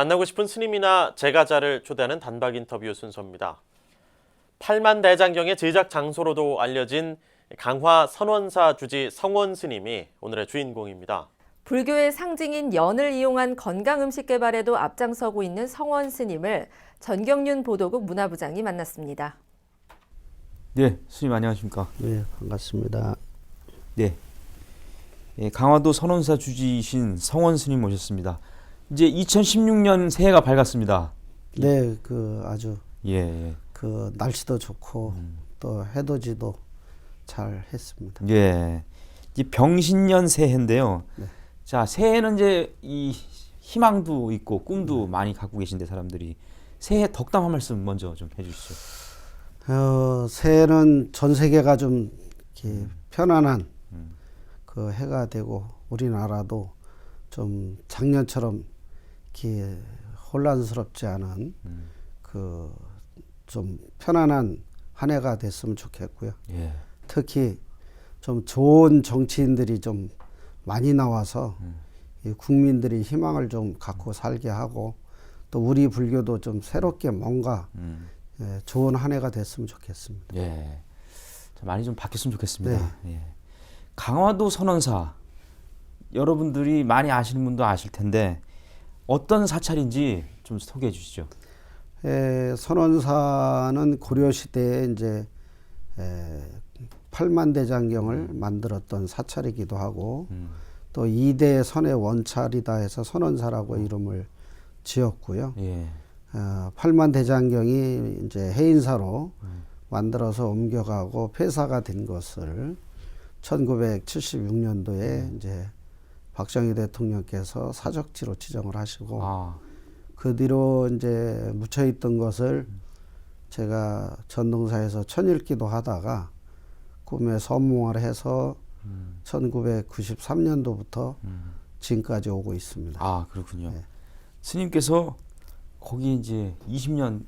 만나고 싶은 스님이나 제가자를 초대하는 단박 인터뷰 순서입니다. 팔만 대장경의 제작 장소로도 알려진 강화 선원사 주지 성원 스님이 오늘의 주인공입니다. 불교의 상징인 연을 이용한 건강 음식 개발에도 앞장서고 있는 성원 스님을 전경윤 보도국 문화부장이 만났습니다. 네, 스님 안녕하십니까? 네, 반갑습니다. 네. 예, 강화도 선원사 주지이신 성원 스님 모셨습니다. 이제 2016년 새해가 밝았습니다. 네, 그 아주 예, 예. 그 날씨도 좋고 또 해돋이도 잘 했습니다. 예. 이 병신년 새해인데요. 네. 자, 새해는 이제 이 희망도 있고 꿈도 많이 갖고 계신데 사람들이 새해 덕담 한 말씀 먼저 좀 해주시죠. 어, 새해는 전 세계가 좀 이렇게 편안한 그 해가 되고 우리나라도 좀 작년처럼 이렇게 혼란스럽지 않은 그좀 편안한 한 해가 됐으면 좋겠고요. 예. 특히 좀 좋은 정치인들이 좀 많이 나와서 이 국민들이 희망을 좀 갖고 살게 하고 또 우리 불교도 좀 새롭게 뭔가 음. 예, 좋은 한 해가 됐으면 좋겠습니다. 예. 자, 많이 좀 바뀌었으면 좋겠습니다. 예. 강화도 선원사 여러분들이 많이 아시는 분도 아실 텐데 어떤 사찰인지 좀 소개해 주시죠. 에, 선원사는 고려 시대에 이제 에, 팔만대장경을 만들었던 사찰이기도 하고 음. 또 이대 선의 원찰이다 해서 선원사라고 이름을 지었고요. 예. 어, 팔만대장경이 이제 해인사로 만들어서 옮겨가고 폐사가 된 것을 1976년도에 이제 박정희 대통령께서 사적지로 지정을 하시고 아, 그 뒤로 이제 묻혀 있던 것을 제가 전동사에서 천일기도 하다가 꿈에 선몽을 해서 1993년도부터 지금까지 오고 있습니다. 아 그렇군요. 네. 스님께서 거기 이제 20년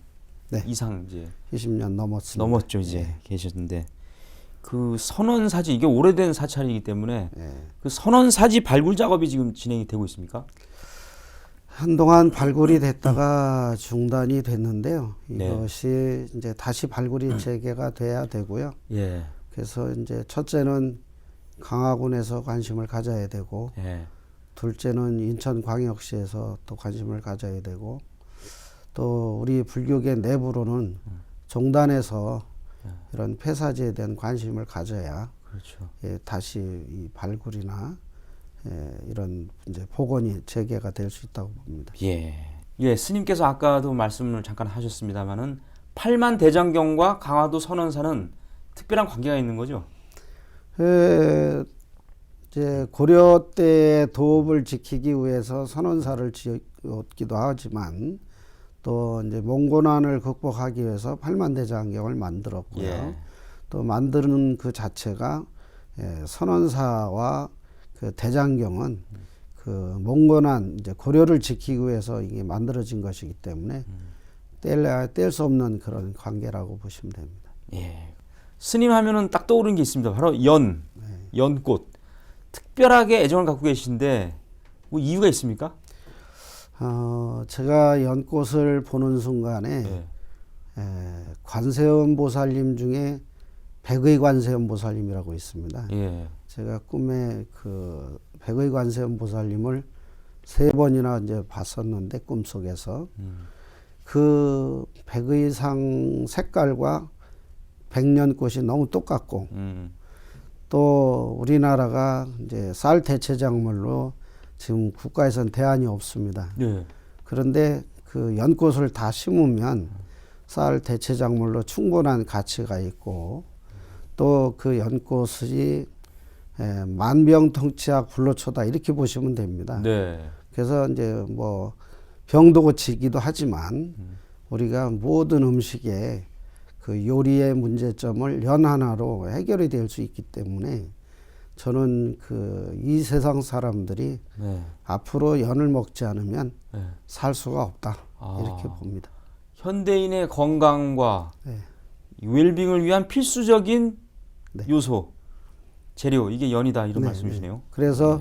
네. 이상 이제 20년 넘었습니다. 넘었죠 이제 네. 계셨는데 그 선원 사지 이게 오래된 사찰이기 때문에 네. 그 선원 사지 발굴 작업이 지금 진행이 되고 있습니까? 한동안 발굴이 됐다가 중단이 됐는데요. 네. 이것이 이제 다시 발굴이 재개가 돼야 되고요. 예. 그래서 이제 첫째는 강화군에서 관심을 가져야 되고 예. 둘째는 인천광역시에서 또 관심을 가져야 되고 또 우리 불교계 내부로는 종단에서 이런 폐사지에 대한 관심을 가져야 그렇죠. 예, 다시 이 발굴이나 예, 이런 이제 복원이 재개가 될 수 있다고 봅니다. 예. 예, 스님께서 아까도 말씀을 잠깐 하셨습니다만은 팔만 대장경과 강화도 선원사는 특별한 관계가 있는 거죠. 에, 이제 고려 때 도읍을 지키기 위해서 선원사를 지었기도 하지만 또 이제 몽고난을 극복하기 위해서 팔만대장경을 만들었고요. 예. 또 만드는 그 자체가 예, 선원사와 그 대장경은 그 몽고난 이제 고려를 지키기 위해서 이게 만들어진 것이기 때문에 뗄래야 뗄 수 없는 그런 관계라고 보시면 됩니다. 예. 스님 하면은 딱 떠오르는 게 있습니다. 바로 연, 네. 연꽃. 특별하게 애정을 갖고 계신데 뭐 이유가 있습니까? 어, 제가 연꽃을 보는 순간에 예. 에, 관세음 보살님 중에 백의 관세음 보살님이라고 있습니다. 예. 제가 꿈에 그 백의 관세음 보살님을 세 번이나 이제 봤었는데 꿈속에서 음. 그 백의상 색깔과 백년꽃이 너무 똑같고 음. 또 우리나라가 이제 쌀 대체 작물로 지금 국가에선 대안이 없습니다. 예. 그런데 그 연꽃을 다 심으면 쌀 대체 작물로 충분한 가치가 있고 또 그 연꽃이 에, 만병통치약 불로초다 이렇게 보시면 됩니다. 네. 그래서 이제 뭐 병도 고치기도 하지만 우리가 모든 음식에 그 요리의 문제점을 연 하나로 해결이 될 수 있기 때문에 저는 그 이 세상 사람들이 네. 앞으로 연을 먹지 않으면 네. 살 수가 없다 아. 이렇게 봅니다. 현대인의 건강과 네. 웰빙을 위한 필수적인 네. 요소, 재료 이게 연이다 이런 네, 말씀이시네요. 그래서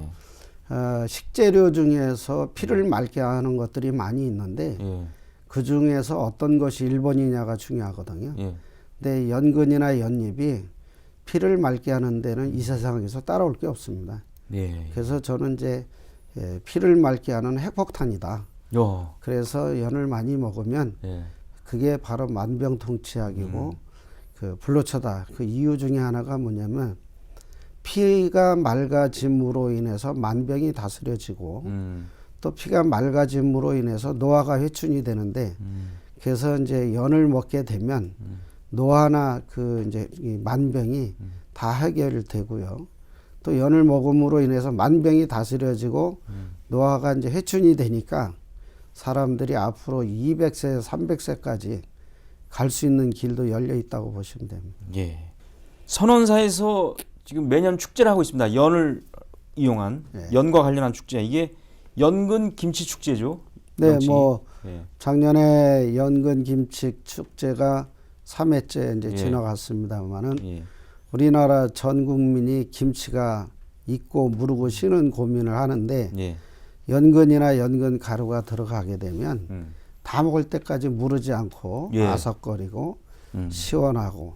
네. 어, 식재료 중에서 피를 맑게 하는 것들이 많이 있는데 예. 그 중에서 어떤 것이 1번이냐가 중요하거든요. 예. 근데 연근이나 연잎이 피를 맑게 하는 데는 이 세상에서 따라올 게 없습니다. 예. 그래서 저는 이제 예, 피를 맑게 하는 핵폭탄이다. 요. 그래서 연을 많이 먹으면 예. 그게 바로 만병통치약이고 그 불로초다. 그 이유 중에 하나가 뭐냐면 피가 맑아짐으로 인해서 만병이 다스려지고 음. 또 피가 맑아짐으로 인해서 노화가 회춘이 되는데 음. 그래서 이제 연을 먹게 되면 노화나 그 이제 이 만병이 다 해결되고요. 또 연을 먹음으로 인해서 만병이 다스려지고 노화가 이제 회춘이 되니까 사람들이 앞으로 200세, 300세까지 갈 수 있는 길도 열려 있다고 보시면 됩니다. 예. 선원사에서 지금 매년 축제를 하고 있습니다. 연을 이용한 네. 연과 관련한 축제. 이게 연근 김치 축제죠. 네, 명칭이. 뭐 예. 작년에 연근 김치 축제가 3회째 이제 예. 지나갔습니다만은 예. 우리나라 전 국민이 김치가 있고 무르고 쉬는 고민을 하는데 예. 연근이나 연근 가루가 들어가게 되면 음. 다 먹을 때까지 무르지 않고 예. 아삭거리고 음. 시원하고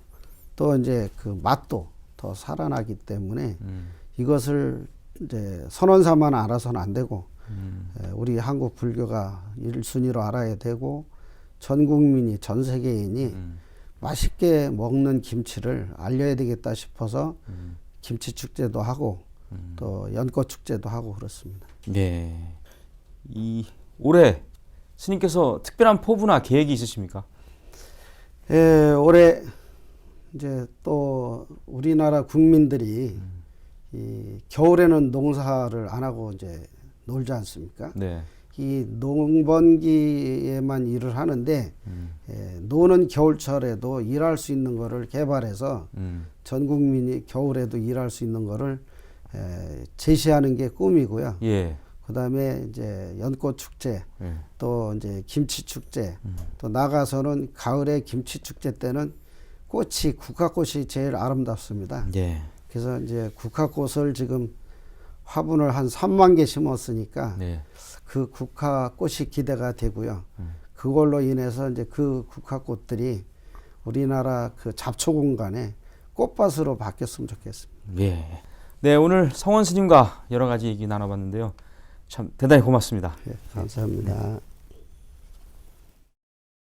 또 이제 그 맛도 더 살아나기 때문에 음. 이것을 이제 선원사만 알아서는 안 되고 음. 에, 우리 한국 불교가 일순위로 알아야 되고 전 국민이 전 세계인이 음. 맛있게 먹는 김치를 알려야 되겠다 싶어서 음. 김치 축제도 하고 또 연꽃 축제도 하고 그렇습니다. 예. 이 올해 스님께서 특별한 포부나 계획이 있으십니까? 예, 올해 이제 또 우리나라 국민들이 이 겨울에는 농사를 안 하고 이제 놀지 않습니까? 네. 이 농번기에만 일을 하는데 음. 예, 노는 겨울철에도 일할 수 있는 거를 개발해서 음. 전 국민이 겨울에도 일할 수 있는 거를 에, 제시하는 게 꿈이고요. 예. 그다음에 이제 연꽃 축제, 예. 또 이제 김치 축제, 또 나가서는 가을에 김치 축제 때는 꽃이 국화꽃이 제일 아름답습니다. 예. 그래서 이제 국화꽃을 지금 화분을 한 3만 개 심었으니까 네. 그 국화 꽃이 기대가 되고요. 그걸로 인해서 이제 그 국화 꽃들이 우리나라 그 잡초 공간에 꽃밭으로 바뀌었으면 좋겠습니다. 예. 네, 오늘 성원 스님과 여러 가지 얘기 나눠봤는데요. 참 대단히 고맙습니다. 예, 감사합니다.